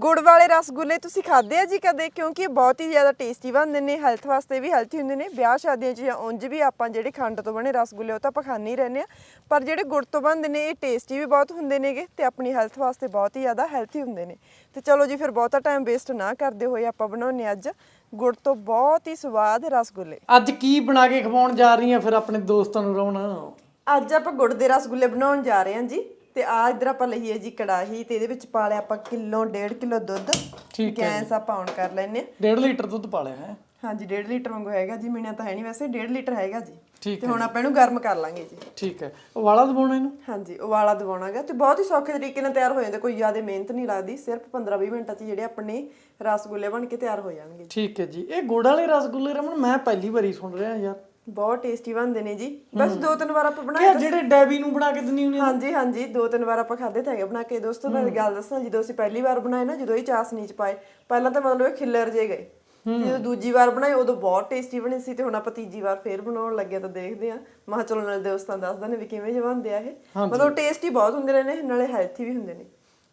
ਗੁੜ ਵਾਲੇ ਰਸਗੁੱਲੇ ਤੁਸੀਂ ਖਾਦੇ ਆ ਜੀ ਕਦੇ? ਕਿਉਂਕਿ ਇਹ ਬਹੁਤ ਹੀ ਜ਼ਿਆਦਾ ਟੇਸਟੀ ਬਣਦੇ ਨੇ ਹੈਲਥ ਵਾਸਤੇ ਵੀ ਹੈਲਥੀ ਹੁੰਦੇ ਨੇ। ਵਿਆਹ ਸ਼ਾਦੀਆਂ 'ਚ ਜਾਂ ਉਂਝ ਵੀ ਆਪਾਂ ਜਿਹੜੇ ਖੰਡ ਤੋਂ ਬਣੇ ਰਸਗੁੱਲੇ ਉਹ ਤਾਂ ਆਪਾਂ ਖਾਂਦੇ ਹੀ ਰਹਿੰਦੇ ਆ। ਪਰ ਜਿਹੜੇ ਗੁੜ ਤੋਂ ਬਣਦੇ ਨੇ ਇਹ ਟੇਸਟੀ ਵੀ ਬਹੁਤ ਹੁੰਦੇ ਨੇਗੇ ਤੇ ਆਪਣੀ ਹੈਲਥ ਵਾਸਤੇ ਬਹੁਤ ਹੀ ਜ਼ਿਆਦਾ ਹੈਲਥੀ ਹੁੰਦੇ ਨੇ। ਤੇ ਚਲੋ ਜੀ ਫਿਰ ਬਹੁਤਾ ਟਾਈਮ ਵੇਸਟ ਨਾ ਕਰਦੇ ਹੋਏ ਆਪਾਂ ਬਣਾਉਨੇ ਅੱਜ ਗੁੜ ਤੋਂ ਬਹੁਤ ਹੀ ਸਵਾਦ ਰਸਗੁੱਲੇ। ਅੱਜ ਕੀ ਬਣਾ ਕੇ ਖਵਾਉਣ ਜਾ ਰਹੀ ਆ ਫਿਰ ਆਪਣੇ ਦੋਸਤਾਂ ਨੂੰ ਰੌਣਾ? ਅੱਜ ਆਪਾਂ ਗੁੜ ਦੇ ਰਸਗੁੱਲੇ ਬਣਾਉਣ ਜਾ ਰਹੇ ਹਾਂ ਜੀ। ਤੇ ਆ ਇਧਰ ਆਪਾਂ ਲਈਏ ਜੀ ਕੜਾਹੀ ਤੇ ਇਹਦੇ ਵਿੱਚ ਪਾ ਲਿਆ ਆਪਾਂ ਕਿਲੋ ਡੇਢ ਕਿਲੋ ਦੁੱਧ ਠੀਕ ਗੈਸ ਆਪਾਂ ਔਨ ਕਰ ਲੈਨੇ ਆ 1.5 ਲੀਟਰ ਦੁੱਧ ਪਾ ਲਿਆ ਹੈ। ਹਾਂਜੀ 1.5 ਲੀਟਰ ਵਾਂਗੂ ਹੈਗਾ ਜੀ ਮੀਨਾ ਤਾਂ ਹੈ ਨਹੀਂ ਵੈਸੇ 1.5 ਲੀਟਰ ਹੈਗਾ ਜੀ। ਤੇ ਹੁਣ ਆਪਾਂ ਇਹਨੂੰ ਗਰਮ ਕਰ ਲਾਂਗੇ ਜੀ। ਠੀਕ ਹੈ। ਉਬਾਲਾ ਦਵਾਉਣਾ ਇਹਨੂੰ? ਹਾਂਜੀ ਉਬਾਲਾ ਦਵਾਉਣਾਗਾ ਤੇ ਬਹੁਤ ਹੀ ਸੌਖੇ ਤਰੀਕੇ ਨਾਲ ਤਿਆਰ ਹੋ ਜਾਂਦਾ ਕੋਈ ਜ਼ਿਆਦਾ ਮਿਹਨਤ ਨਹੀਂ ਲੱਗਦੀ ਸਿਰਫ 15-20 ਮਿੰਟਾਂ 'ਚ ਜਿਹੜੇ ਆਪਣੇ ਰਸਗੁੱਲੇ ਬਣ ਕੇ ਤਿਆਰ ਹੋ ਜਾਣਗੇ ਠੀਕ ਹੈ ਜੀ। ਇਹ ਗੁੜ ਵਾਲੇ ਰਸਗੁੱਲੇ ਰਮਨ ਮੈਂ ਪਹਿਲੀ ਵਾਰੀ ਸੁਣ ਰਿਹਾ ਯਾਰ। ਬਹੁਤ ਟੇਸਟੀ ਬਣਦੇ ਨੇ ਜੀ। ਬਸ ਦੋ ਤਿੰਨ ਵਾਰ ਆਪਾਂ ਕਿ ਬਣਾਏ ਆਹ ਜਿਹੜੇ ਡੈਬੀ ਨੂੰ ਬਣਾ ਕੇ ਦਿੰਨੀ ਹੁੰਦੀ ਆ? ਹਾਂਜੀ ਹਾਂਜੀ ਦੋ ਤਿੰਨ ਵਾਰ ਆਪਾਂ ਖਾਦੇ ਤਾਂ ਹੈਗੇ ਬਣਾ ਕੇ। ਦੋਸਤੋ ਮੈਂ ਗੱਲ ਦੱਸਾਂ ਜਦੋਂ ਅਸੀਂ ਪਹਿਲੀ ਵਾਰ ਬਣਾਏ ਨਾ ਜਦੋਂ ਇਹ ਚਾਸਨੀ ਚ ਪਾਏ ਪਹਿਲਾਂ ਤਾਂ ਮਤਲਬ ਇਹ ਖਿੱਲਰ ਜੇ ਗਏ। ਜਦੋਂ ਦੂਜੀ ਵਾਰ ਬਣਾਏ ਉਦੋਂ ਬਹੁਤ ਟੇਸਟੀ ਬਣੇ ਸੀ ਤੇ ਹੁਣ ਆਪਾਂ ਤੀਜੀ ਵਾਰ ਫੇਰ ਬਣਾਉਣ ਲੱਗੇ ਤਾਂ ਦੇਖਦੇ ਆ। ਮਹਾ ਚਲੋ ਨਾਲ ਦੋਸਤਾਂ ਦੱਸਦਾ ਨੇ ਵੀ ਕਿਵੇਂ ਬਣਦੇ ਆ ਇਹ। ਮਤਲਬ ਟੇਸਟੀ ਬਹੁਤ ਹੁੰਦੇ ਨੇ ਨਾਲੇ ਹੈਲਥੀ ਵੀ ਹੁੰਦੇ ਨੇ।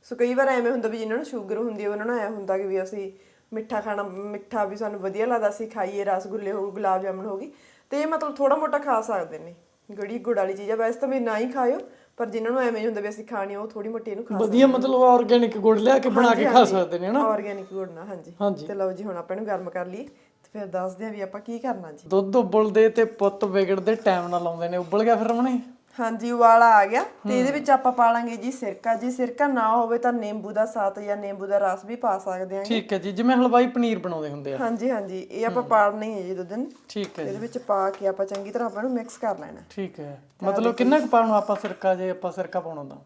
ਸੋ ਕਈ ਵਾਰ ਐਵੇਂ ਹੁੰਦਾ ਵੀ ਜਿਨ੍ਹਾਂ ਨੂੰ ਸ਼ੂਗਰ ਹੁੰਦੀ ਹੈ ਉਹਨਾਂ ਨੂੰ ਐ ਹੁੰਦਾ ਕਿ ਵੀ ਅਸੀਂ ਮਿੱਠਾ ਖਾਣਾ ਮਿੱਠਾ ਵੀ ਸਾਨੂੰ ਵਧੀਆ ਲੱਗਦਾ ਅਸੀਂ ਖਾਈਏ ਰਸਗੁੱਲੇ ਹੋ ਗੁਲਾਬ ਜਾਮਣ ਹੋ ਗਈ ਤੇ ਇਹ ਮਤਲਬ ਥੋੜਾ ਮੋਟਾ ਖਾ ਸਕਦੇ ਨੇ। ਗੜੀ ਗੁੜ ਵਾਲੀ ਚੀਜ਼ ਆ। ਵੈਸੇ ਤਾਂ ਵੀ ਨਾ ਹੀ ਖਾਇਓ ਪਰ ਜਿਨ੍ਹਾਂ ਨੂੰ ਐਵੇਂ ਹੁੰਦਾ ਵੀ ਅਸੀਂ ਖਾਣੀ ਆ, ਉਹ ਥੋੜੀ ਮੋਟੀ ਇਹਨੂੰ ਖਾ ਵਧੀਆ ਮਤਲਬ ਆਰਗੇਨਿਕ ਗੁੜ ਲਿਆ ਕੇ ਬਣਾ ਕੇ ਖਾ ਸਕਦੇ ਨੇ ਹਨਾ? ਆਰਗੈਨਿਕ ਗੁੜ ਨਾ ਹਾਂਜੀ। ਤੇ ਲਓ ਜੀ ਹੁਣ ਆਪਾਂ ਇਹਨੂੰ ਗਰਮ ਕਰ ਲਈਏ। ਤੇ ਫਿਰ ਦੱਸਦੇ ਆ ਵੀ ਆਪਾਂ ਕੀ ਕਰਨਾ ਜੀ। ਦੁੱਧ ਉਬਲਦੇ ਤੇ ਪੁੱਤ ਵਿਗੜਦੇ ਟਾਈਮ ਨਾਲ ਲਾਉਂਦੇ ਨੇ। ਉਬਲ ਗਿਆ ਫਿਰ ਰਮਣੇ? ਹਾਂਜੀ ਉਬਾਲਾ ਆ ਗਿਆ। ਤੇ ਇਹਦੇ ਵਿੱਚ ਆਪਾਂ ਪਾ ਲਾਂਗੇ ਜੀ ਸਿਰਕਾ। ਜੀ ਸਿਰਕਾ ਨਾ ਹੋਵੇ ਤਾਂ ਨਿੰਬੂ ਦਾ ਸਾਤ ਜਾਂ ਨਿੰਬੂ ਦਾ ਰਸ ਵੀ ਪਾ ਸਕਦੇ ਆ ਠੀਕ ਹੈ ਜੀ ਜਿਵੇਂ ਹਲਵਾਈ ਪਨੀਰ ਬਣਾਉਂਦੇ ਹੁੰਦੇ ਆ। ਹਾਂਜੀ ਹਾਂਜੀ ਇਹ ਆਪਾਂ ਪਾੜਨਾ ਹੀ ਹੈ ਜੀ ਦੁੱਧ ਨੂੰ ਠੀਕ ਹੈ ਇਹਦੇ ਵਿੱਚ ਪਾ ਕੇ ਆਪਾਂ ਚੰਗੀ ਤਰ੍ਹਾਂ ਆਪਾਂ ਨੂੰ ਮਿਕਸ ਕਰ ਲੈਣਾ। ਠੀਕ ਹੈ। ਮਤਲਬ ਕਿੰਨਾ ਕੁ ਪਾਉਣਾ ਆਪਾਂ ਸਿਰਕਾ ਜੇ ਆਪਾਂ ਸਿਰਕਾ ਪਾਉਣਾ ਤਾਂ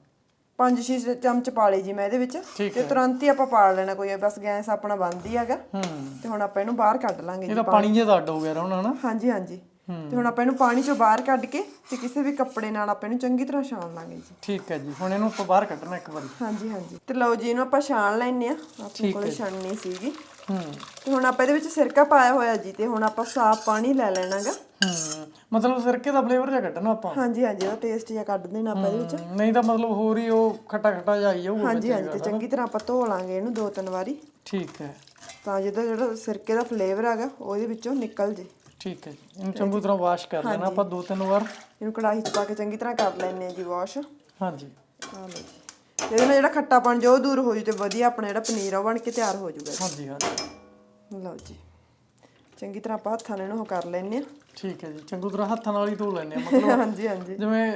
ਪੰਜ ਛੇ ਚਮਚ ਪਾ ਲਏ ਜੀ ਮੈਂ ਇਹਦੇ ਵਿੱਚ। ਤੇ ਤੁਰੰਤ ਹੀ ਆਪਾਂ ਪਾੜ ਲੈਣਾ ਕੋਈ ਬਸ ਗੈਸ ਆਪਣਾ ਬੰਦ ਹੀ ਹੈਗਾ। ਹੂੰ। ਤੇ ਹੁਣ ਆਪਾਂ ਇਹਨੂੰ ਬਾਹਰ ਕੱਢ ਲਾਂਗੇ ਜੀ ਇਹਦਾ ਪਾਣੀ ਜਿਹਾ ਅੱਡ ਹੋ ਗਿਆ ਰਮਣ ਹਨਾ? ਹਾਂਜੀ ਹਾਂਜੀ। ਤੇ ਹੁਣ ਆਪਾਂ ਇਹਨੂੰ ਪਾਣੀ ਚੋਂ ਬਾਹਰ ਕੱਢ ਕੇ ਤੇ ਕਿਸੇ ਵੀ ਕੱਪੜੇ ਨਾਲ ਆਪਾਂ ਇਹਨੂੰ ਚੰਗੀ ਤਰ੍ਹਾਂ ਛਾਣ ਲਾਂਗੇ ਜੀ। ਠੀਕ ਹੈ ਜੀ ਹੁਣ ਇਹਨੂੰ ਆਪਾਂ ਬਾਹਰ ਕੱਢਣਾ ਇੱਕ ਵਾਰੀ। ਹਾਂਜੀ ਹਾਂਜੀ। ਤੇ ਲਓ ਜੀ ਇਹਨੂੰ ਆਪਾਂ ਛਾਣ ਲੈਣੇ ਆ ਆਪਣੇ ਕੋਲੇ ਛਾਣਨੀ ਸੀਗੀ। ਹੂੰ। ਤੇ ਹੁਣ ਆਪਾਂ ਇਹਦੇ ਵਿੱਚ ਸਿਰਕਾ ਪਾਇਆ ਹੋਇਆ ਜੀ ਤੇ ਹੁਣ ਆਪਾਂ ਸਾਫ਼ ਪਾਣੀ ਲੈ ਲੈਣਾਗਾ। ਹੂੰ ਮਤਲਬ ਸਿਰਕੇ ਦਾ ਫਲੇਵਰ ਜਿਹਾ ਕੱਢਣਾ ਆਪਾਂ। ਹਾਂਜੀ ਹਾਂਜੀ ਉਹਦਾ ਟੇਸਟ ਜਿਹਾ ਕੱਢ ਦੇਣਾ ਆਪਾਂ ਇਹਦੇ ਵਿੱਚ। ਨਹੀਂ ਤਾਂ ਮਤਲਬ ਹੋਰ ਹੀ ਉਹ ਖੱਟਾ ਖੱਟਾ ਜਿਹਾ ਆਈ ਜਾਊਗਾ ਹਾਂਜੀ ਹਾਂਜੀ ਤੇ ਚੰਗੀ ਤਰ੍ਹਾਂ ਆਪਾਂ ਧੋ ਲਾਂਗੇ ਇਹਨੂੰ ਦੋ ਤਿੰਨ ਵਾਰੀ। ਠੀਕ ਹੈ। ਤਾਂ ਜਿਹਦਾ ਜਿਹੜਾ ਸਿਰਕੇ ਦਾ ਫਲੇਵਰ ਹੈਗਾ ਉਹਦੇ ਵਿੱਚੋਂ ਨਿਕਲ ਜੇ। ਠੀਕ ਹੈ ਜੀ। ਇਹਨੂੰ ਚੰਗੀ ਤਰ੍ਹਾਂ ਵਾਸ਼ ਕਰ ਲੈਣਾ ਆਪਾਂ ਦੋ ਤਿੰਨ ਵਾਰ। ਇਹਨੂੰ ਕੜਾਹੀ 'ਚ ਪਾ ਕੇ ਚੰਗੀ ਤਰ੍ਹਾਂ ਕਰ ਲੈਣੇ ਆ ਜੀ ਵਾਸ਼ ਆ ਹਾਂਜੀ। ਲਓ ਜੀ। ਤੇ ਇਹਦੇ ਨਾਲ ਜਿਹੜਾ ਖੱਟਾਪਣ ਜੋ ਦੂਰ ਹੋ ਜੂ ਤੇ ਵਧੀਆ ਆਪਣਾ ਜਿਹੜਾ ਪਨੀਰ ਆ ਉਹ ਬਣ ਕੇ ਤਿਆਰ ਹੋ ਜਾਊਗਾ ਹਾਂਜੀ ਹਾਂਜੀ। ਲਓ ਜੀ। ਚੰਗੀ ਤਰ੍ਹਾਂ ਆਪਾਂ ਹੱਥਾਂ ਨਾਲ ਇਹਨੂੰ ਕਰ ਲੈਣੇ ਆ ਠੀਕ ਹੈ ਜੀ। ਚੰਗੀ ਤਰ੍ਹਾਂ ਹੱਥਾਂ ਨਾਲ ਹੀ ਧੋ ਲੈਣੇ ਆ ਮਤਲਬ ਹਾਂਜੀ ਹਾਂਜੀ। ਜਿਵੇਂ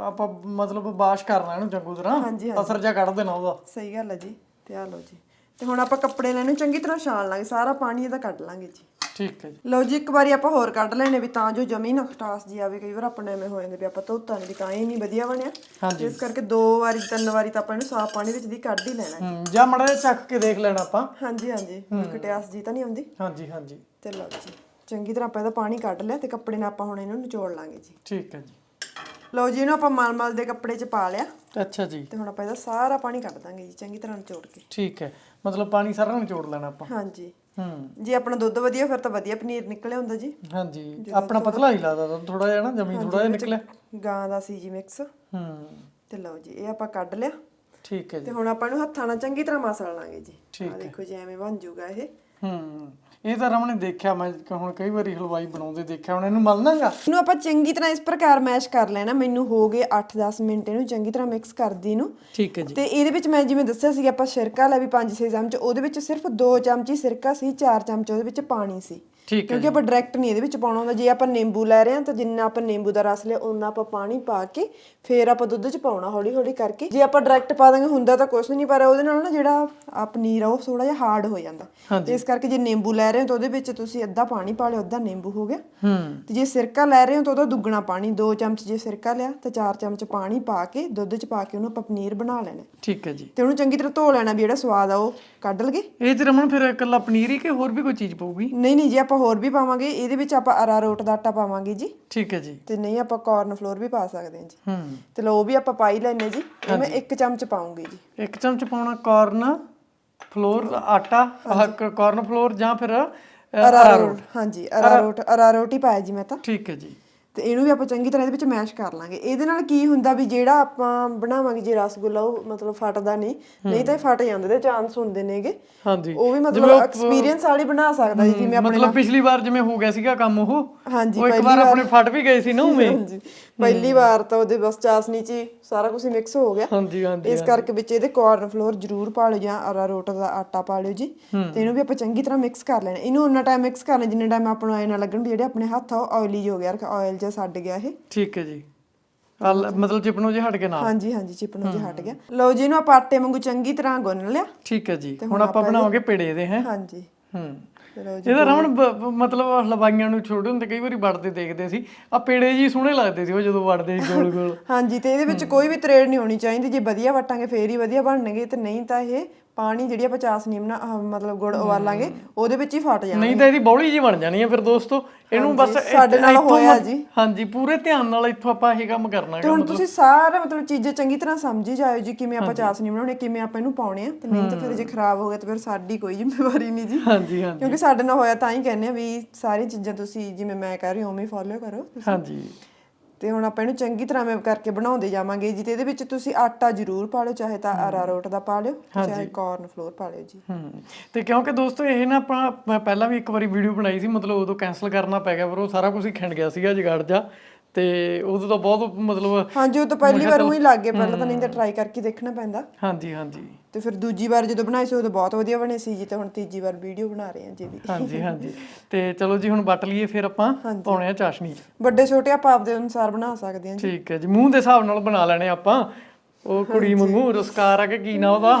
ਆਪਾਂ ਮਤਲਬ ਵਾਸ਼ ਕਰਨਾ ਇਹਨੂੰ ਚੰਗੀ ਤਰ੍ਹਾਂ ਅਸਰ ਜਿਹਾ ਕੱਢ ਦੇਣਾ ਉਹਦਾ। ਸਹੀ ਗੱਲ ਹੈ ਜੀ। ਤੇ ਆ ਲਓ ਜੀ। ਤੇ ਹੁਣ ਆਪਾਂ ਕੱਪੜੇ ਲੈਣੇ ਚੰਗੀ ਤਰ੍ਹਾਂ ਛਾਣ ਲਾਂਗੇ। ਸਾਰਾ ਪਾਣੀ ਇਹਦਾ ਕੱਢ ਲਾਂਗੇ ਜੀ। ਠੀਕ ਹੈ ਜੀ। ਲਓ ਜੀ ਇੱਕ ਵਾਰੀ ਆਪਾਂ ਹੋਰ ਕੱਢ ਲੈਣੇ ਵੀ ਤਾਂ ਜੋ ਜਮੀ ਨਾ ਖਟਾਸ ਜੀ ਆਵੇ। ਕਈ ਵਾਰ ਆਪਣੇ ਐਵੇਂ ਹੋ ਜਾਂਦੇ ਵੀ ਆਪਾਂ ਧੋਤਾ ਨਹੀਂ ਤਾਂ ਇਹ ਨਹੀਂ ਵਧੀਆ ਬਣਿਆ। ਇਸ ਕਰਕੇ ਦੋ ਵਾਰੀ ਤਿੰਨ ਵਾਰੀ ਤਾਂ ਆਪਾਂ ਇਹਨੂੰ ਸਾਫ਼ ਪਾਣੀ ਵਿੱਚ ਦੀ ਕੱਢ ਹੀ ਲੈਣਾ ਹੂੰ। ਜਾਂ ਮੜਾ ਚੱਕ ਕੇ ਦੇਖ ਲੈਣਾ ਆਪਾਂ। ਹਾਂਜੀ ਹਾਂਜੀ। ਖਟਿਆਸ ਜੀ ਤਾਂ ਨਹੀਂ ਆਉਂਦੀ। ਹਾਂਜੀ ਹਾਂਜੀ। ਤੇ ਲਓ ਜੀ ਚੰਗੀ ਤਰ੍ਹਾਂ ਆਪਾਂ ਇਹਦਾ ਪਾਣੀ ਕੱਢ ਲਿਆ ਤੇ ਕੱਪੜੇ ਨਾਲ ਆਪਾਂ ਹੁਣ ਇਹਨੂੰ ਨਿਚੋੜ ਲਾਂਗੇ ਜੀ। ਠੀਕ ਹੈ ਜੀ। ਲਓ ਜੀ ਇਹਨੂੰ ਆਪਾਂ ਮਲਮਲ ਦੇ ਕੱਪੜੇ 'ਚ ਪਾ ਲਿਆ। ਅੱਛਾ ਜੀ। ਤੇ ਹੁਣ ਆਪਾਂ ਇਹਦਾ ਸਾਰਾ ਪਾਣੀ ਕੱਢ ਦਾਂਗੇ ਜੀ ਚੰਗੀ ਤਰ੍ਹਾਂ ਨਿਚੋੜ ਕੇ। ਠੀਕ ਹੈ। ਮਤਲਬ ਪਾਣੀ ਸਾਰਾ ਨਿਚੋੜ ਲੈਣਾ ਆਪਾਂ। ਹਾਂਜੀ। ਹੂੰ। ਜੇ ਆਪਣਾ ਦੁੱਧ ਵਧੀਆ ਫਿਰ ਤਾਂ ਵਧੀਆ ਪਨੀਰ ਨਿਕਲਿਆ ਹੁੰਦਾ ਜੀ। ਹਾਂਜੀ। ਆਪਣਾ ਪਤਲਾ ਹੀ ਲੱਗਦਾ ਥੋੜਾ ਜਿਹਾ ਨਾ ਜਮੀ ਥੋੜਾ ਜਿਹਾ ਨਿਕਲਿਆ। ਗਾਂ ਦਾ ਸੀ ਜੀ ਮਿਕਸ ਹੂੰ। ਤੇ ਲਓ ਜੀ ਇਹ ਆਪਾਂ ਕੱਢ ਲਿਆ। ਠੀਕ ਹੈ ਜੀ। ਤੇ ਹੁਣ ਆਪਾਂ ਇਹਨੂੰ ਹੱਥਾਂ ਨਾਲ ਚੰਗੀ ਤਰ੍ਹਾਂ ਮਸਲ ਲਾਂਗੇ ਜੀ। ਠੀਕ ਆ ਦੇਖੋ ਜੀ ਐਵੇਂ ਬਣ ਜਾਊਗਾ ਇਹ। ਹੂੰ ਇਹ ਤਾਂ ਰਮਨ ਨੇ ਦੇਖਿਆ ਮੈਂ ਹੁਣ ਕਈ ਵਾਰੀ ਹਲਵਾਈ ਬਣਾਉਂਦੇ ਦੇਖਿਆ ਹੁਣ ਇਹਨੂੰ ਮਲਣਾਗਾ ਇਹਨੂੰ ਆਪਾਂ ਚੰਗੀ ਤਰ੍ਹਾਂ ਇਸ ਪ੍ਰਕਾਰ ਮੈਸ਼ ਕਰ ਲੈਣਾ ਮੈਨੂੰ ਹੋ ਗਏ 8-10 ਮਿੰਟ ਇਹਨੂੰ ਚੰਗੀ ਤਰ੍ਹਾਂ ਮਿਕਸ ਕਰਦੀ ਨੂੰ। ਠੀਕ ਹੈ ਜੀ। ਤੇ ਇਹਦੇ ਵਿੱਚ ਮੈਂ ਜਿਵੇਂ ਦੱਸਿਆ ਸੀ ਆਪਾਂ ਸਿਰਕਾ ਲੈ ਵੀ 5-6 ਚਮਚ ਉਹਦੇ ਵਿੱਚ ਸਿਰਫ 2 ਚਮਚੀ ਸਿਰਕਾ ਸੀ 4 ਚਮਚ ਉਹਦੇ ਵਿੱਚ ਪਾਣੀ ਸੀ। ਠੀਕ ਹੈ ਕਿਉਂਕਿ ਆਪਾਂ ਡਾਇਰੈਕਟ ਨਹੀਂ ਇਹਦੇ ਵਿੱਚ ਪਾਉਣਾ ਹੁੰਦਾ। ਜੇ ਆਪਾਂ ਨਿੰਬੂ ਲੈ ਰਹੇ ਹਾਂ ਤਾਂ ਜਿੰਨਾ ਆਪਾਂ ਨਿੰਬੂ ਦਾ ਰਸ ਲਿਆ ਉਹਨਾਂ ਆਪਾਂ ਪਾਣੀ ਪਾ ਕੇ ਫੇਰ ਆਪਾਂ ਦੁੱਧ 'ਚ ਪਾਉਣਾ ਹੌਲੀ ਹੌਲੀ ਕਰਕੇ। ਜੇ ਆਪਾਂ ਡਾਇਰੈਕਟ ਪਾ ਦਾਂਗੇ ਹੁੰਦਾ ਤਾਂ ਕੁਝ ਨਹੀਂ ਪਰ ਉਹਦੇ ਨਾਲ ਨਾ ਜਿਹੜਾ ਆ ਪਨੀਰ ਆ ਉਹ ਥੋੜਾ ਜਿਹਾ ਹਾਰਡ ਹੋ ਜਾਂਦਾ। ਤੇ ਇਸ ਕਰਕੇ ਜੇ ਨਿੰਬੂ ਲੈ ਰਹੇ ਹੋ ਤਾਂ ਉਹਦੇ ਵਿੱਚ ਤੁਸੀਂ ਅੱਧਾ ਪਾਣੀ ਪਾ ਲਿਓ ਅੱਧਾ ਨਿੰਬੂ ਹੋ ਗਿਆ। ਹੂੰ। ਤੇ ਜੇ ਸਿਰਕਾ ਲੈ ਰਹੇ ਹੋ ਤਾਂ ਉਹਦਾ ਦੁੱਗਣਾ ਪਾਣੀ 2 ਚਮਚ ਜੇ ਸਿਰਕਾ ਲਿਆ ਤਾਂ 4 ਚਮਚ ਪਾਣੀ ਪਾ ਕੇ ਦੁੱਧ 'ਚ ਪਾ ਕੇ ਉਹਨੂੰ ਆਪਾਂ ਪਨੀਰ ਬਣਾ ਲੈਣਾ। ਠੀਕ ਹੈ ਜੀ। ਤੇ ਉਹਨੂੰ ਚੰਗੀ ਤਰ੍ਹਾਂ ਧੋ ਲੈਣਾ ਵੀ ਜਿਹੜਾ ਸਵਾਦ ਆ ਉਹ। ਕੱਢ ਲਗੇ। ਇਹ ਚ ਰਮਨ ਫਿਰ ਇਕੱਲਾ ਪਨੀਰ ਹੀ ਕਿ ਹੋਰ ਵੀ ਕੋਈ ਚੀਜ਼ ਪਊਗੀ? ਨਹੀਂ ਨਹੀਂ ਜੀ ਆਪਾਂ ਹੋਰ ਵੀ ਪਾਵਾਂਗੇ। ਇਹਦੇ ਵਿੱਚ ਆਪਾਂ ਅਰਾਰੋਟ ਦਾ ਆਟਾ ਪਾਵਾਂਗੇ ਜੀ। ਠੀਕ ਹੈ ਜੀ। ਤੇ ਨਹੀਂ ਆਪਾਂ ਕਾਰਨ ਫਲੋਰ ਵੀ ਪਾ ਸਕਦੇ ਹਾਂ ਜੀ। ਹੂੰ। ਤੇ ਲੋ ਉਹ ਵੀ ਆਪਾਂ ਪਾਈ ਲੈਨੇ ਜੀ। ਇਹ ਮੈਂ ਇੱਕ ਚਮਚ ਪਾਉਂਗੀ ਜੀ। ਇੱਕ ਚਮਚ ਪਾਉਣਾ ਕਾਰਨ ਫਲੋਰ ਆਟਾ ਕਾਰਨ ਫਲੋਰ ਜਾਂ ਫਿਰ ਅ, ਅਰਾਰੋਟ ਹਾਂਜੀ ਅਰਾਰੋਟ ਅਰਾਰੋਟ ਹੀ ਪਾਇਆ ਜੀ ਮੈਂ ਤਾਂ। ਠੀਕ ਹੈ ਜੀ। ਤੇ ਇਹਨੂੰ ਵੀ ਆਪਾਂ ਚੰਗੀ ਤਰ੍ਹਾਂ ਇਹਦੇ ਵਿੱਚ ਮੈਸ਼ ਕਰ ਲਾਂਗੇ। ਇਹਦੇ ਨਾਲ ਕੀ ਹੁੰਦਾ ਵੀ ਜਿਹੜਾ ਆਪਾਂ ਬਣਾਵਾਂਗੇ ਜੇ ਰਸਗੁੱਲਾ ਉਹ ਮਤਲਬ ਫਟਦਾ ਨਹੀਂ ਨਹੀਂ ਤਾਂ ਇਹ ਫਟ ਜਾਂਦੇ ਦੇ ਚਾਂਸ ਹੁੰਦੇ ਨੇਗੇ ਹਾਂਜੀ। ਉਹ ਵੀ ਮਤਲਬ ਐਕਸਪੀਰੀਅੰਸ ਵਾਲੀ ਬਣਾ ਸਕਦਾ ਜੀ ਜਿਵੇਂ ਆਪਣੇ ਮਤਲਬ ਪਿਛਲੀ ਵਾਰ ਜਿਵੇਂ ਹੋ ਗਿਆ ਸੀਗਾ ਕੰਮ ਉਹ ਹਾਂਜੀ ਉਹ ਇੱਕ ਵਾਰ। ਆਪਣੇ ਫਟ ਵੀ ਗਏ ਸੀ ਨਾ ਉਵੇਂ। ਹਾਂਜੀ। ਪਹਿਲੀ ਵਾਰ ਤਾਂ ਉਹਦੇ ਬਸ ਚਾਸਨੀ ਚ ਹੀ ਸਾਰਾ ਕੁਝ ਮਿਕਸ ਹੋ ਗਿਆ। ਹਾਂਜੀ ਹਾਂਜੀ ਇਸ ਕਰਕੇ ਵਿੱਚ ਇਹਦੇ ਕਾਰਨ ਫਲੋਰ ਜ਼ਰੂਰ ਪਾ ਲਿਓ ਜਾਂ ਅਰਾਰੋਟ ਦਾ ਆਟਾ ਪਾ ਲਿਓ ਜੀ। ਤੇ ਇਹਨੂੰ ਵੀ ਆਪਾਂ ਚੰਗੀ ਤਰ੍ਹਾਂ ਮਿਕਸ ਕਰ ਲੈਣਾ। ਇਹਨੂੰ ਉਹਨਾਂ ਟਾਈਮ ਮਿਕਸ ਕਰਨਾ ਜਿੰਨੇ ਟਾਈਮ ਆਪਾਂ ਨੂੰ ਐ ਨਾ ਲੱਗਣ ਵੀ ਜਿਹੜੇ ਆਪਣੇ ਹੱਥ ਆ ਉਹ ਆਇਲੀ ਹੋ ਗਿਆ ਆਇਲ ਜਿਹਾ ਛੱਡ ਗਿਆ ਇਹ। ਠੀਕ ਹੈ ਜੀ। ਆਹ ਮਤਲਬ ਚਿਪਨੋ ਜੇ ਹਟ ਕੇ ਨਾਲ? ਹਾਂਜੀ ਹਾਂਜੀ ਚਿਪਣੋ ਜਿਹਾ ਹਟ ਗਿਆ। ਲਓ ਜੀ ਇਹਨੂੰ ਆਪਾਂ ਆਟੇ ਵਾਂਗੂ ਚੰਗੀ ਤਰ੍ਹਾਂ ਗੁੰਨ ਲਿਆ। ਠੀਕ ਹੈ ਜੀ। ਹੁਣ ਆਪਾਂ ਬਣਾਵਾਂਗੇ ਪੇੜੇ ਦੇ ਹੈ? ਹਾਂਜੀ। ਹੂੰ। ਇਹਦਾ ਰਮਣ ਮਤਲਬ ਹਲਵਾਈਆਂ ਨੂੰ ਛੋਟੇ ਹੁੰਦੇ ਕਈ ਵਾਰੀ ਵੜਦੇ ਦੇਖਦੇ ਸੀ। ਆ ਪੇੜੇ ਜੀ ਸੋਹਣੇ ਲੱਗਦੇ ਸੀ ਉਹ ਜਦੋਂ ਵੜਦੇ ਸੀ ਗੋਲ ਗੋਲ। ਹਾਂਜੀ ਤੇ ਇਹਦੇ ਵਿੱਚ ਕੋਈ ਵੀ ਤਰੇੜ ਨਹੀਂ ਹੋਣੀ ਚਾਹੀਦੀ। ਜੇ ਵਧੀਆ ਵਟਾਂਗੇ ਫੇਰ ਹੀ ਵਧੀਆ ਬਣਨਗੇ। ਤੇ ਨਹੀਂ ਤਾਂ ਇਹ ਪਾਣੀ ਜਿਹੜੀ ਆਪਾਂ ਚਾਸਨੀ ਬਣਾ ਆਹ ਮਤਲਬ ਗੁੜ ਉਬਾਲਾਂਗੇ ਉਹਦੇ ਵਿੱਚ ਹੀ ਫਟ ਜਾਣਾ ਨਹੀਂ ਤਾਂ ਇਹਦੀ ਬੌਲੀ ਜੀ ਬਣ ਜਾਣੀ ਹੈ ਫਿਰ ਦੋਸਤੋ। ਇਹਨੂੰ ਬਸ ਇੱਥੇ- ਸਾਡੇ ਨਾਲ ਇੱਥੋਂ ਹੋਇਆ ਜੀ। ਹਾਂਜੀ ਪੂਰੇ ਧਿਆਨ ਨਾਲ ਇੱਥੋਂ ਆਪਾਂ ਇਹ ਕੰਮ ਕਰਨਾ ਤੇ ਹੁਣ ਤੁਸੀਂ ਸਾਰਾ ਮਤਲਬ ਚੀਜ਼ਾਂ ਚੰਗੀ ਤਰ੍ਹਾਂ ਸਮਝੀ ਜਾਇਓ ਜੀ ਕਿਵੇਂ ਆਪਾਂ ਚਾਸਨੀ ਬਣਾਉਣੀ ਹੈ, ਕਿਵੇਂ ਆਪਾਂ ਇਹਨੂੰ ਪਾਉਣੇ ਆ। ਤੇ ਨਹੀਂ ਤਾਂ ਫਿਰ ਜੇ ਖਰਾਬ ਹੋ ਗਿਆ ਤਾਂ ਫਿਰ ਸਾਡੀ ਕੋਈ ਜ਼ਿੰਮੇਵਾਰੀ ਨਹੀਂ ਜੀ। ਹਾਂਜੀ ਹਾਂਜੀ। ਕਿਉਂਕਿ ਸਾਡੇ ਨਾਲ ਹੋਇਆ ਤਾਂ ਹੀ ਕਹਿੰਦੇ ਆ ਵੀ ਸਾਰੀ ਚੀਜ਼ਾਂ ਤੁਸੀਂ ਜਿਵੇਂ ਮੈਂ ਕਹਿ ਰਹੀ ਹਾਂ ਉਵੇਂ ਫੋਲੋ ਕਰੋ ਹਾਂਜੀ। ਤੇ ਹੁਣ ਆਪਾਂ ਇਹਨੂੰ ਚੰਗੀ ਤਰ੍ਹਾਂ ਮੈਂ ਕਰਕੇ ਬਣਾਉਂਦੇ ਜਾਵਾਂਗੇ ਜੀ ਤੇ ਇਹਦੇ ਵਿੱਚ ਤੁਸੀਂ ਆਟਾ ਜ਼ਰੂਰ ਪਾ ਲਿਓ ਚਾਹੇ ਤਾਂ ਅਰਾਰੋਟ ਦਾ ਪਾ ਲਿਓ ਚਾਹੇ ਕਾਰਨ ਫਲੋਰ ਪਾ ਲਿਓ ਜੀ। ਹੂੰ ਤੇ ਕਿਉਂਕਿ ਦੋਸਤੋ ਇਹ ਨਾ ਆਪਾਂ ਮੈਂ ਪਹਿਲਾਂ ਵੀ ਇੱਕ ਵਾਰੀ ਵੀਡੀਓ ਬਣਾਈ ਸੀ ਮਤਲਬ ਉਦੋਂ ਕੈਨਸਲ ਕਰਨਾ ਪੈ ਗਿਆ ਪਰ ਉਹ ਸਾਰਾ ਕੁਝ ਹੀ ਖਿੰਡ ਗਿਆ ਸੀਗਾ ਜਗਾੜ ਜਾ। ਤੇ ਉਦੋਂ ਤਾਂ ਬਹੁਤ ਮਤਲਬ ਹਾਂਜੀ ਉਹ ਤਾਂ ਪਹਿਲੀ ਵਾਰ ਉਹੀ ਲੱਗ ਗਿਆ ਪਹਿਲਾਂ ਤਾਂ ਨਹੀਂ ਤਾਂ ਟਰਾਈ ਕਰਕੇ ਦੇਖਣਾ ਪੈਂਦਾ। ਹਾਂਜੀ ਹਾਂਜੀ। ਤੇ ਫਿਰ ਦੂਜੀ ਵਾਰ ਜਦੋਂ ਬਣਾਈ ਸੀ ਉਦੋਂ ਬਹੁਤ ਵਧੀਆ ਬਣੇ ਸੀ ਜੀ ਤੇ ਹੁਣ ਤੀਜੀ ਵਾਰ ਵੀਡੀਓ ਬਣਾ ਰਹੇ ਹਾਂ ਜੀ ਦੀ ਹਾਂਜੀ ਹਾਂਜੀ। ਤੇ ਚਲੋ ਜੀ ਹੁਣ ਵੱਟ ਲਈਏ ਫਿਰ ਆਪਾਂ ਪਾਉਣੇ ਆ ਚਾਸ਼ਨੀ। ਵੱਡੇ ਛੋਟੇ ਆਪਾਂ ਆਪਦੇ ਅਨੁਸਾਰ ਬਣਾ ਸਕਦੇ ਹਾਂ ਜੀ। ਠੀਕ ਹੈ ਜੀ ਮੂੰਹ ਦੇ ਹਿਸਾਬ ਨਾਲ ਬਣਾ ਲੈਣੇ ਆਪਾਂ। ਉਹ ਕੁੜੀ ਵਾਂਗੂ ਰਸਕਾਰ ਆ ਕੇ ਕੀ ਨਾ ਉਹਦਾ।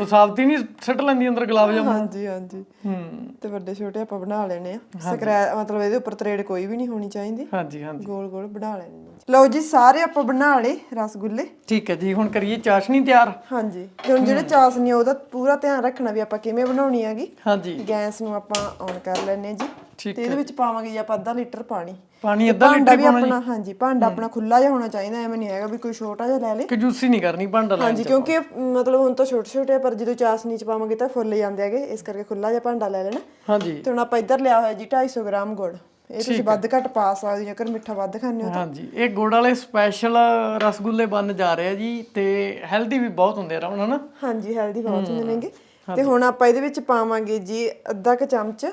ਉਹ ਸਾਬਤੀ ਨਹੀਂ ਸਿੱਟ ਲੈਂਦੀ ਅੰਦਰ ਗੁਲਾਬ ਜਾਮੁਨ। ਹਾਂਜੀ ਹਾਂਜੀ। ਹੂੰ। ਤੇ ਵੱਡੇ ਛੋਟੇ ਆਪਾਂ ਬਣਾ ਲੈਣੇ ਆ। ਸਕਰੈ ਮਤਲਬ ਇਹਦੇ ਉੱਪਰ ਤਰੇੜ ਕੋਈ ਵੀ ਨਹੀਂ ਹੋਣੀ ਚਾਹੀਦੀ। ਹਾਂਜੀ ਹਾਂਜੀ। ਗੋਲ ਗੋਲ ਬਣਾ ਲੈਣੇ ਲਓ ਜੀ ਸਾਰੇ ਆਪਾਂ ਬਣਾ ਲਏ ਰਸਗੁੱਲੇ। ਠੀਕ ਹੈ ਜੀ ਹੁਣ ਕਰੀਏ ਚਾਸ਼ਨੀ ਤਿਆਰ। ਹਾਂਜੀ। ਤੇ ਹੁਣ ਜਿਹੜੇ ਚਾਸਨੀ ਉਹਦਾ ਪੂਰਾ ਧਿਆਨ ਰੱਖਣਾ ਵੀ ਆਪਾਂ ਕਿਵੇਂ ਬਣਾਉਣੀ ਹੈਗੀ। ਹਾਂਜੀ। ਗੈਸ ਨੂੰ ਆਪਾਂ ਔਨ ਕਰ ਲੈਣੇ ਜੀ। ਤੇ ਇਹਦੇ ਵਿੱਚ ਪਾਵਾਂਗੇ ਜੀ ਆਪਾਂ ਅੱਧਾ ਲੀਟਰ ਪਾਣੀ। ਪਾਣੀ ਤੇ ਅੱਧਾ ਲੀਟਰ ਵੀ ਆਪਣਾ ਹਾਂਜੀ ਭਾਂਡਾ ਆਪਣਾ ਖੁੱਲਾ ਜਿਹਾ ਹੋਣਾ ਚਾਹੀਦਾ ਐਵੇਂ ਨਹੀਂ ਹੈਗਾ ਵੀ ਕੋਈ ਛੋਟਾ ਜਿਹਾ ਲੈ ਲੇ। ਕਿ ਜੂਸੀ ਨਹੀਂ ਕਰਨੀ ਭਾਂਡਾ ਲੈਣ ਹਾਂਜੀ ਕਿਉਂਕਿ ਮਤਲਬ ਹੁਣ ਤਾਂ ਛੋਟੇ ਛੋਟੇ ਆ, ਪਰ ਜਦੋਂ ਚਾਸਨੀ ਚ ਪਾਵਾਂਗੇ ਤਾਂ ਫੁੱਲ ਜਾਂਦੇ ਹੈਗੇ ਇਸ ਕਰਕੇ ਖੁੱਲਾ ਜਿਹਾ ਭਾਂਡਾ ਲੈ ਲੈਣਾ। ਹਾਂਜੀ। ਤੇ ਹੁਣ ਆਪਾਂ ਇੱਧਰ ਲਿਆ ਹੋਇਆ ਜੀ 250 ਗ੍ਰਾਮ ਗੁੜ। ਇਹ ਤੁਸੀਂ ਵੱਧ ਘੱਟ ਪਾ ਸਕਦੇ ਹੋ ਜੇਕਰ ਮਿੱਠਾ ਵੱਧ ਖਾਂਦੇ ਹੋ ਹਾਂਜੀ ਇਹ ਗੁੜ ਵਾਲੇ ਸਪੈਸ਼ਲ ਰਸਗੁੱਲੇ ਬਣ ਜਾ ਰਹੇ ਆ ਜੀ ਤੇ ਹੈਲਦੀ ਵੀ ਬਹੁਤ ਹੁੰਦੇ ਆ ਰਮਨ ਹਨਾ? ਹਾਂਜੀ ਹੈਲਦੀ ਬਹੁਤ ਹੁੰਦੇ ਨੇਗੇ। ਤੇ ਹੁਣ ਆਪਾਂ ਇਹਦੇ ਵਿੱਚ ਪਾਵਾਂਗੇ ਜੀ ਅੱਧਾ ਕ ਚਮਚ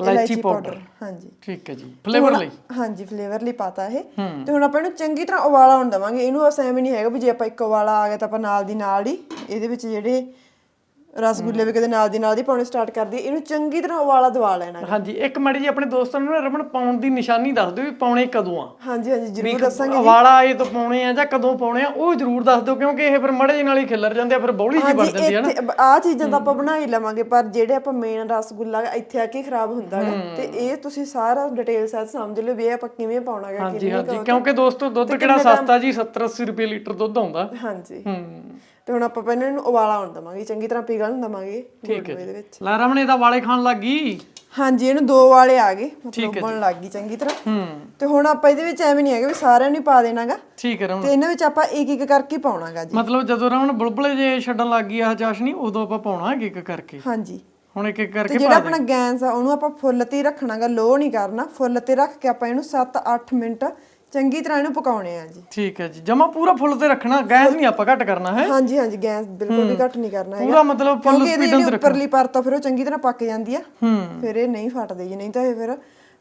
ਇਲਾਇਚੀ ਪਾਊਡਰ ਹਾਂਜੀ। ਠੀਕ ਹੈ ਜੀ। ਫਲੇਵਰ ਲਈ? ਹਾਂਜੀ ਫਲੇਵਰ ਲਈ ਪਾਤਾ ਇਹ। ਤੇ ਹੁਣ ਆਪਾਂ ਇਹਨੂੰ ਚੰਗੀ ਤਰ੍ਹਾਂ ਉਬਾਲਾ ਆਉਣ ਦਵਾਂਗੇ। ਇਹਨੂੰ ਬਸ ਐਵੇਂ ਨਹੀਂ ਹੈਗਾ ਵੀ ਜੇ ਆਪਾਂ ਇੱਕ ਉਬਾਲਾ ਆ ਗਿਆ ਤਾਂ ਆਪਾਂ ਨਾਲ ਦੀ ਨਾਲ ਹੀ ਇਹਦੇ ਵਿੱਚ ਜਿਹੜੇ ਰਸਗੁੱਲੇ ਵੀ ਕਦੇ ਨਾਲ ਦੀ ਨਾਲ ਹੀ ਪਾਉਣੇ ਸਟਾਰਟ ਕਰ ਦਈਏ ਇਹਨੂੰ ਚੰਗੀ ਤਰ੍ਹਾਂ ਉਬਾਲਾ ਦਵਾ ਲੈਣਾ ਹਾਂਜੀ ਇੱਕ ਮਿੰਟ ਜੀ ਆਪਣੇ ਦੋਸਤਾਂ ਨੂੰ ਨਾ ਰਮਨ ਪਾਉਣ ਦੀ ਨਿਸ਼ਾਨੀ ਦੱਸ ਦਿਓ ਵੀ ਪਾਉਣੇ ਕਦੋਂ ਆ। ਹਾਂਜੀ ਹਾਂਜੀ ਜ਼ਰੂਰ ਦੱਸਾਂਗੇ ਉਬਾਲਾ ਆਏ ਤੋਂ ਪਾਉਣੇ ਆ ਜਾਂ ਕਦੋਂ ਪਾਉਣੇ ਆ ਉਹ ਜ਼ਰੂਰ ਦੱਸ ਦਿਓ ਕਿਉਂਕਿ ਇਹ ਫਿਰ ਮੜੇ ਨਾਲ ਹੀ ਖਿੱਲਰ ਜਾਂਦੇ ਆ ਫਿਰ ਬੌਲੀ ਜੀ ਬਣ ਜਾਂਦੀ ਹੈ ਨਾ। ਆ ਚੀਜ਼ਾਂ ਤਾਂ ਆਪਾਂ ਬਣਾ ਹੀ ਲਵਾਂਗੇ ਪਰ ਜਿਹੜੇ ਆਪਾਂ ਮੇਨ ਰਸਗੁੱਲਾ ਇੱਥੇ ਆ ਕੇ ਖਰਾਬ ਹੁੰਦਾ ਗਾ ਤੇ ਇਹ ਤੁਸੀਂ ਸਾਰਾ ਡਿਟੇਲ ਸਾਥ ਸਮਝ ਲਿਓ ਵੀ ਇਹ ਆਪਾਂ ਕਿਵੇਂ ਪਾਉਣਾ ਹਾਂਜੀ ਹਾਂਜੀ ਕਿਉਂਕਿ ਦੋਸਤੋ ਦੁੱਧ ਕਿਹੜਾ ਸਸਤਾ ਜੀ? 70 80 ਰੁਪਏ ਲੀਟਰ ਦੁੱਧ ਆਉਂਦਾ। ਹਾਂਜੀ। ਹੂੰ। ਤੇ ਹੁਣ ਆਪਾਂ ਪਹਿਲਾਂ ਇਹਨੂੰ ਉਬਾਲਾ ਆਉਣ ਦਵਾਂਗੇ ਚੰਗੀ ਤਰ੍ਹਾਂ ਪਿਘਲਣ ਦਵਾਂਗੇ ਠੀਕ ਹੈ ਇਹਦੇ ਵਿੱਚ। ਲੈ ਰਮਨ ਇਹਦਾ ਵਾਲੇ ਖਾਣ ਲੱਗ ਗਈ? ਹਾਂਜੀ ਇਹਨੂੰ ਦੋ ਵਾਲੇ ਆ ਗਏ ਮਤਲਬ ਬਣ ਲੱਗ ਗਈ ਚੰਗੀ ਤਰ੍ਹਾਂ। ਹੂੰ। ਤੇ ਹੁਣ ਆਪਾਂ ਇਹਦੇ ਵਿੱਚ ਐਵੇਂ ਨਹੀਂ ਹੈਗਾ ਵੀ ਸਾਰਿਆਂ ਨੂੰ ਪਾ ਦੇਣਾਗਾ। ਠੀਕ ਹੈ ਰਮਨ। ਤੇ ਇਹਨਾਂ ਵਿੱਚ ਆਪਾਂ ਇੱਕ ਇੱਕ ਕਰਕੇ ਪਾਉਣਾਗਾ ਜੀ। ਮਤਲਬ ਜਦੋਂ ਰਮਨ ਬੁਲਬੁਲੇ ਜੇ ਛੱਡਣ ਲੱਗ ਗਈ ਆਹ ਚਾਸ਼ਨੀ ਉਦੋਂ ਆਪਾਂ ਪਾਉਣਾ ਇੱਕ ਇੱਕ ਕਰਕੇ। ਹਾਂਜੀ। ਹੁਣ ਇੱਕ ਇੱਕ ਤੇ ਕਰਕੇ ਜਿਹੜਾ ਆਪਣਾ ਗੈਸ ਆ ਉਹਨੂੰ ਆਪਾਂ ਫੁੱਲ ਤੇ ਰੱਖਣਾਗਾ ਲੋ ਨਹੀਂ ਕਰਨਾ। ਫੁੱਲ ਤੇ ਰੱਖ ਕੇ ਆਪਾਂ ਇਹਨੂੰ 7-8 ਮਿੰਟ ਚੰਗੀ ਤਰ੍ਹਾਂ ਇਹਨੂੰ ਪਕਾਉਣੇ ਆ ਜੀ। ਠੀਕ ਹੈ ਜੀ। ਜਮਾ ਪੂਰਾ ਫੁੱਲ ਤੇ ਰੱਖਣਾ ਗੈਸ ਨਹੀਂ ਆਪਾਂ ਘੱਟ ਕਰਨਾ ਹੈ? ਹਾਂਜੀ ਹਾਂਜੀ ਗੈਸ ਬਿਲਕੁਲ ਵੀ ਘੱਟ ਨਹੀਂ ਕਰਨਾ ਹੈਗਾ। ਪੂਰਾ ਮਤਲਬ ਫੁੱਲ ਕਿਉਂਕਿ ਇਹਦੀ ਸਪੀਡ ਜਿਹੜੀ ਉੱਪਰਲੀ ਪਰਤ ਆ ਫਿਰ ਉਹ ਚੰਗੀ ਤਰ੍ਹਾਂ ਪੱਕ ਜਾਂਦੀ ਆ। ਹੂੰ। ਫਿਰ ਇਹ ਨਹੀਂ ਫਟਦੇ ਜੀ ਨਹੀਂ ਤਾਂ ਇਹ ਫਿਰ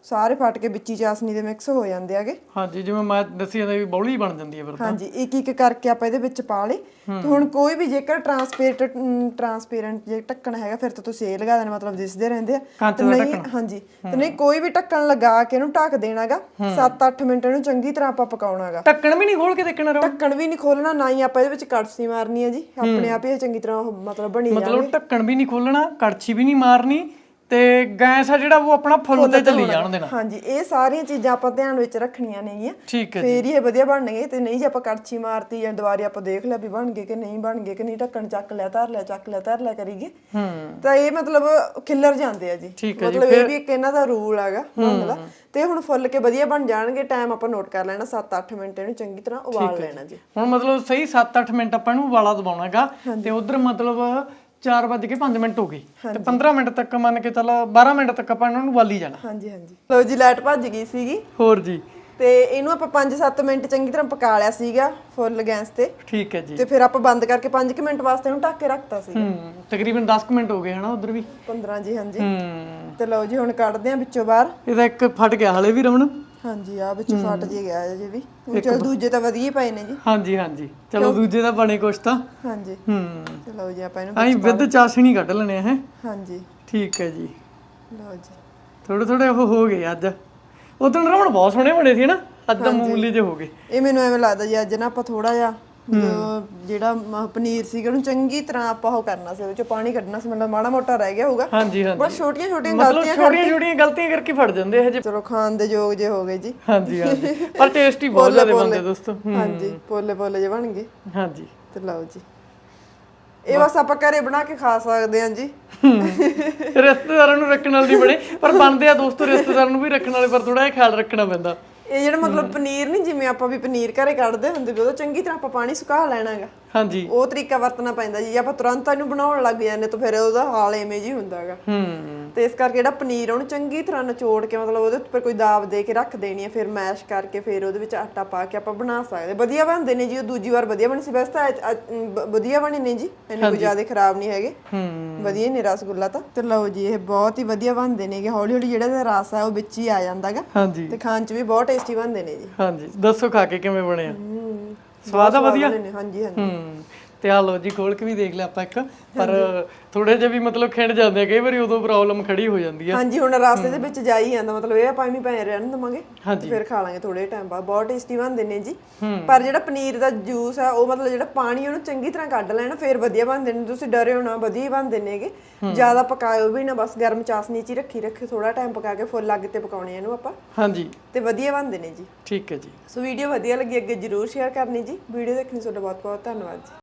ਸਾਰੇ ਫਟ ਕੇ ਵਿੱਚੀ ਚਾਸਨੀ ਦੇ ਮਿਕਸ ਹੋ ਜਾਂਦੇ ਆਗੇ ਹਾਂਜੀ ਜਿਵੇਂ ਮੈਂ ਦੱਸੀ ਜਾਂਦਾ ਵੀ ਬੌਲੀ ਬਣ ਜਾਂਦੀ ਹੈ ਫਿਰ ਤਾਂ। ਹਾਂਜੀ ਇੱਕ ਇੱਕ ਕਰਕੇ ਆਪਾਂ ਇਹਦੇ ਵਿੱਚ ਪਾ ਲੇ ਤੇ ਹੁਣ ਕੋਈ ਵੀ ਜੇਕਰ ਟਰਾਂਸਪੇਰੈਂਟ ਟਰਾਂਸਪੇਰੈਂਟ ਜੇ ਢੱਕਣ ਹੈਗਾ ਫਿਰ ਤਾਂ ਤੁਸੀਂ ਇਹ ਲਗਾ ਦੇਣਾ ਮਤਲਬ ਦਿਸਦੇ ਰਹਿੰਦੇ ਆ। ਤੇ ਨਹੀਂ ਹਾਂਜੀ ਤੇ ਨਹੀਂ ਕੋਈ ਵੀ ਢੱਕਣ ਲਗਾ ਕੇ ਇਹਨੂੰ ਢੱਕ ਦੇਣਾਗਾ। 7-8 ਮਿੰਟ ਇਹਨੂੰ ਚੰਗੀ ਤਰ੍ਹਾਂ ਆਪਾਂ ਪਕਾਉਣਾਗਾ। ਢੱਕਣ ਵੀ ਨਹੀਂ ਖੋਲ ਕੇ ਦੇਖਣਾ ਰਮਨ ਢੱਕਣ ਵੀ ਨਹੀਂ ਖੋਲਣਾ ਨਾ ਹੀ ਆਪਾਂ ਇਹਦੇ ਵਿੱਚ ਕੜਛੀ ਮਾਰਨੀ ਹੈ ਜੀ। ਆਪਣੇ ਆਪ ਹੀ ਇਹ ਚੰਗੀ ਤਰ੍ਹਾਂ ਉਹ ਮਤਲਬ ਬਣੀ ਜਾਵੇ ਮਤਲਬ ਢੱਕਣ ਵੀ ਨਹੀਂ ਖੋਲਣਾ ਕੜਛੀ ਵੀ ਨਹੀਂ ਮਾਰਨੀ ਤੇ ਗੈਸ ਆ ਜਿਹੜਾ ਉਹ ਆਪਣਾ ਫੁੱਲ ਤੇ ਚੱਲੀ ਜਾਣ ਦੇਣਾ। ਹਾਂਜੀ ਇਹ ਸਾਰੀਆਂ ਚੀਜ਼ਾਂ ਆਪਾਂ ਧਿਆਨ ਵਿੱਚ ਰੱਖਣੀਆਂ ਨੇਗੀਆਂ। ਠੀਕ ਹੈ ਫੇਰ ਹੀ ਇਹ ਵਧੀਆ ਬਣਨਗੇ ਤੇ ਨਹੀਂ ਜੇ ਆਪਾਂ ਕੜਛੀ ਮਾਰਤੀ ਜਾਂ ਦੁਬਾਰੇ ਆਪਾਂ ਦੇਖ ਲਿਆ ਵੀ ਬਣ ਗਏ ਕਿ ਨਹੀਂ ਬਣ ਗਏ ਕਿ ਨਹੀਂ ਢੱਕਣ ਚੱਕ ਲਿਆ ਧਰ ਲਿਆ ਚੱਕ ਲਿਆ ਧਰ ਲਿਆ ਕਰੀਏ। ਹੂੰ। ਤਾਂ ਇਹ ਮਤਲਬ ਖਿੱਲਰ ਜਾਂਦੇ ਆ ਜੀ। ਮਤਲਬ ਇਹ ਵੀ ਇੱਕ ਇਹਨਾਂ ਦਾ ਰੂਲ ਹੈਗਾ ਦਾ ਤੇ ਹੁਣ ਫੁੱਲ ਕੇ ਵਧੀਆ ਬਣ ਜਾਣਗੇ ਟਾਈਮ ਆਪਾਂ ਨੋਟ ਕਰ ਲੈਣਾ 7-8 ਮਿੰਟ ਇਹਨੂੰ ਚੰਗੀ ਤਰ੍ਹਾਂ ਉਬਾਲ ਲੈਣਾ ਜੀ। ਹੁਣ ਮਤਲਬ ਸਹੀ 7-8 ਮਿੰਟ ਆਪਾਂ ਨੂੰ ਉਬਾਲਾ ਦਬਾਉਣਾਗਾ ਤੇ ਉਧਰ ਮਤਲਬ 4 ਵੱਜ ਕੇ 5 ਮਿੰਟ ਹੋ ਗਏ। ਤੇ 15 ਮਿੰਟ ਤੱਕ ਮੰਨ ਕੇ ਚੱਲ 12 ਮਿੰਟ ਤੱਕ ਆਪਾਂ ਇਹਨਾਂ ਨੂੰ ਉਬਾਲੀ ਜਾਣਾ। ਹਾਂਜੀ ਹਾਂਜੀ। ਲਓ ਜੀ ਲਾਈਟ ਭੱਜ ਗਈ ਸੀਗੀ। ਹੋਰ ਜੀ। ਤੇ ਇਹਨੂੰ ਆਪਾਂ 5-7 ਮਿੰਟ ਚੰਗੀ ਤਰ੍ਹਾਂ ਪਕਾ ਲਿਆ ਸੀਗਾ ਫੁੱਲ ਗੈਸ ਤੇ। ਠੀਕ ਹੈ ਜੀ। ਤੇ ਫਿਰ ਆਪਾਂ ਬੰਦ ਕਰਕੇ 5 ਮਿੰਟ ਵਾਸਤੇ ਇਹਨੂੰ ਢੱਕ ਕੇ ਰੱਖਤਾ ਸੀ ਹੂੰ ਤਕਰੀਬਨ 10 ਕੁ ਮਿੰਟ ਹੋ ਗਏ ਹਨਾ ਉਧਰ ਵੀ? 15 ਜੀ ਹਾਂਜੀ। ਹੂੰ। ਤੇ ਲਓ ਜੀ ਹੁਣ ਕੱਢਦੇ ਆ ਵਿੱਚੋਂ ਬਾਹਰ। ਇਹਦਾ ਇੱਕ ਫਟ ਗਿਆ ਹਲੇ ਵੀ ਰਮਣ ਹਾਂਜੀ ਆ ਵਿੱਚੋਂ ਫਟ ਜੇ ਗਿਆ ਜੇ ਵੀ। ਉਹ ਚਲ ਦੂਜੇ ਤਾਂ ਵਧੀਆ ਹੀ ਪਏ ਨੇ ਜੀ। ਹਾਂਜੀ ਹਾਂਜੀ। ਚਲੋ ਦੂਜੇ ਦਾ ਬਣੇ ਕੁਛ ਤਾਂ। ਹਾਂਜੀ। ਹੂੰ। ਤੇ ਲਓ ਜੀ ਆਪਾਂ ਇਹਨੂੰ ਆਈ ਵਿਦ ਚਾਸ਼ਣੀ ਕੱਢ ਲੈਣੇ ਹੈ ਹਾਂਜੀ। ਠੀਕ ਹੈ ਜੀ। ਲਓ ਜੀ। ਥੋੜੇ ਥੋੜੇ ਉਹ ਹੋ ਗਏ ਅੱਜ। ਉਦੋਂ ਰਮਣ ਬਹੁਤ ਸੋਹਣੇ ਬਣੇ ਸੀ ਨਾ। ਅੱਜ ਤਾਂ ਮਾਮੂਲੀ ਜਿਹੇ ਹੋ ਗਏ। ਇਹ ਮੈਨੂੰ ਐਵੇਂ ਲੱਗਦਾ ਜੀ ਅੱਜ ਨਾ ਆਪਾਂ ਥੋੜਾ ਜਿਹਾ ਜਿਹੜਾ ਮ- ਪਨੀਰ ਸੀਗਾ ਉਹਨੂੰ ਚੰਗੀ ਤਰ੍ਹਾਂ ਆਪਾਂ ਉਹ ਕਰਨਾ ਸੀ ਉਹਦੇ ਚੋਂ ਪਾਣੀ ਕੱਢਣਾ ਸੀ ਮਤਲਬ ਮਾੜਾ ਮੋਟਾ ਰਹਿ ਗਿਆ ਹੋਊਗਾ। ਹਾਂਜੀ ਹਾਂਜੀ। ਬਸ ਛੋਟੀਆਂ ਛੋਟੀਆਂ ਮਤਲਬ ਗਲਤੀਆਂ ਛੋਟੀਆਂ ਛੋਟੀਆਂ ਗਲਤੀਆਂ ਕਰਕੇ ਫੜ ਜਾਂਦੇ ਇਹ ਜੇ। ਚਲੋ ਖਾਣ ਦੇ ਯੋਗ ਜੇ ਹੋ ਗਏ ਜੀ। ਹਾਂਜੀ ਹਾਂਜੀ। ਪਰ ਟੇਸਟੀ ਬਹੁਤ ਜ਼ਿਆਦਾ ਬਣਦੇ ਦੋਸਤੋ। ਹਾਂਜੀ ਪੋਲੇ ਪੋਲੇ ਜੇ ਬਣ ਗਏ। ਹਾਂਜੀ। ਤੇ ਲਓ ਜੀ। ਇਹ ਬਸ ਆਪਾਂ ਘਰੇ ਬਣਾ ਕੇ ਖਾ ਸਕਦੇ ਹਾਂ ਜੀ। ਰਿਸ਼ਤੇਦਾਰਾਂ ਨੂੰ ਰੱਖਣ ਵਾਲੀ ਬਣੇ ਪਰ ਬਣਦੇ ਆ ਦੋਸਤੋ ਰਿਸ਼ਤੇਦਾਰਾਂ ਨੂੰ ਵੀ ਰੱਖਣ ਵਾਲੇ ਪਰ ਥੋੜਾ ਜਿਹਾ ਖਿਆਲ ਰੱਖਣਾ ਪੈਂਦਾ। ਇਹ ਜਿਹੜਾ ਮਤਲਬ ਪਨੀਰ ਨਹੀਂ ਜਿਵੇਂ ਆਪਾਂ ਵੀ ਪਨੀਰ ਘਰੇ ਕੱਢਦੇ ਹੁੰਦੇ ਵੀ ਉਹਦਾ ਚੰਗੀ ਤਰ੍ਹਾਂ ਆਪਾਂ ਪਾਣੀ ਸੁਕਾ ਲੈਣਾਗਾ। ਹਾਂਜੀ। ਉਹ ਤਰੀਕਾ ਵਰਤਣਾ ਪੈਂਦਾ ਜੀ। ਆਪਾਂ ਤੁਰੰਤ ਇਹਨੂੰ ਬਣਾਉਣ ਲੱਗ ਜਾਂਦੇ ਤਾਂ ਫਿਰ ਉਹਦਾ ਹਾਲ ਐਵੇਂ ਜੀ ਹੁੰਦਾਗਾ। ਹੂੰ। ਤੇ ਇਸ ਕਰਕੇ ਜਿਹੜਾ ਪਨੀਰ ਉਹਨੂੰ ਚੰਗੀ ਤਰ੍ਹਾਂ ਨਿਚੋੜ ਕੇ ਮਤਲਬ ਉਹਦੇ ਉੱਪਰ ਕੋਈ ਦਾਬ ਦੇ ਕੇ ਰੱਖ ਦੇਣੀ ਹੈ ਫਿਰ ਮੈਸ਼ ਕਰਕੇ ਫਿਰ ਉਹਦੇ ਵਿੱਚ ਆਟਾ ਪਾ ਕੇ ਆਪਾਂ ਬਣਾ ਸਕਦੇ। ਵਧੀਆ ਬਣਦੇ ਨੇ ਜੀ ਉਹ ਦੂਜੀ ਵਾਰ ਵਧੀਆ ਬਣੀ ਸੀ। ਵੈਸੇ ਤਾਂ ਵਧੀਆ ਬਣੇ ਨੇ ਜੀ। ਇੰਨੇ ਕੋਈ ਜ਼ਿਆਦਾ ਖਰਾਬ ਨਹੀਂ ਹੈਗੇ। ਹੂੰ। ਵਧੀਆ ਨੇ ਰਸਗੁੱਲਾ ਤਾਂ। ਤੇ ਲਓ ਜੀ ਇਹ ਬਹੁਤ ਹੀ ਵਧੀਆ ਬਣਦੇ ਨੇਗੇ। ਹੌਲੀ ਹੌਲੀ ਜਿਹੜਾ ਇਹਦਾ ਰਸ ਆ ਉਹ ਵਿੱਚ ਹੀ ਆ ਜਾਂਦਾਗਾ। ਤੇ ਖਾਣ 'ਚ ਵੀ ਬਹੁਤ ਟੇਸਟੀ ਬਣਦੇ ਨੇ ਜੀ। ਹਾਂਜੀ ਦੱਸੋ ਖਾ ਕੇ ਕਿਵੇਂ ਬਣਿਆ ਸਵਾਦ ਆ ਵਧੀਆ? ਨੇ ਹਾਂਜੀ ਹਾਂਜੀ। ਹੂੰ। ਤੇ ਆ ਲੋ ਜੀ ਖੋਲ ਕੇ ਵੀ ਦੇਖ ਲਿਆ ਆਪਾਂ ਇੱਕ। ਪਰ ਥੋੜੇ ਜਿਹਾ ਵੀ ਮਤਲਬ ਖਿੰਡ ਜਾਂਦੇ ਆ ਕਈ ਵਾਰੀ ਉਦੋਂ ਪ੍ਰੋਬਲਮ ਖੜੀ ਹੋ ਜਾਂਦੀ ਆ। ਹਾਂਜੀ ਹੁਣ ਰਸਤੇ ਦੇ ਵਿੱਚ ਜਾ ਹੀ ਜਾਂਦਾ ਮਤਲਬ ਇਹ ਆਪਾਂ ਐਵੇਂ ਪਏ ਰਹਿਣ ਦਵਾਂਗੇ। ਫਿਰ ਖਾ ਲਾਂਗੇ ਥੋੜੇ ਟਾਈਮ ਬਾਅਦ। ਬਹੁਤ ਟੇਸਟੀ ਬਣਦੇ ਨੇ ਜੀ। ਪਰ ਜਿਹੜਾ ਪਨੀਰ ਦਾ ਜੂਸ ਆ ਉਹ ਮਤਲਬ ਜਿਹੜਾ ਪਾਣੀ ਉਹਨੂੰ ਚੰਗੀ ਤਰ੍ਹਾਂ ਕੱਢ ਲੈਣਾ ਫਿਰ ਵਧੀਆ ਬਣਦੇ ਨੇ। ਤੁਸੀਂ ਡਰਿਓ ਨਾ ਵਧੀਆ ਬਣਦੇ ਨੇਗੇ ਜ਼ਿਆਦਾ ਪਕਾਇਓ ਵੀ ਨਾ ਬਸ ਗਰਮ ਚਾਸਨੀ ਚ ਹੀ ਰੱਖੀ ਰੱਖੇ ਥੋੜਾ ਟਾਈਮ ਪਕਾ ਕੇ ਫੁੱਲ ਅੱਗ ਤੇ ਪਕਾਉਣੇ ਇਹਨੂੰ ਆਪਾਂ। ਹਾਂਜੀ। ਤੇ ਵਧੀਆ ਬਣਦੇ ਨੇ ਜੀ। ਠੀਕ ਹੈ ਜੀ। ਸੋ ਵੀਡੀਓ ਵਧੀਆ ਲੱਗੀ ਅੱਗੇ ਜਰੂਰ ਸ਼ੇਅਰ ਕਰਨੀ ਜੀ। ਵੀਡੀਓ ਦੇਖਣ ਲਈ ਤੁਹਾਡਾ ਬਹੁਤ ਬਹੁਤ ਧੰਨਵਾਦ ਜੀ।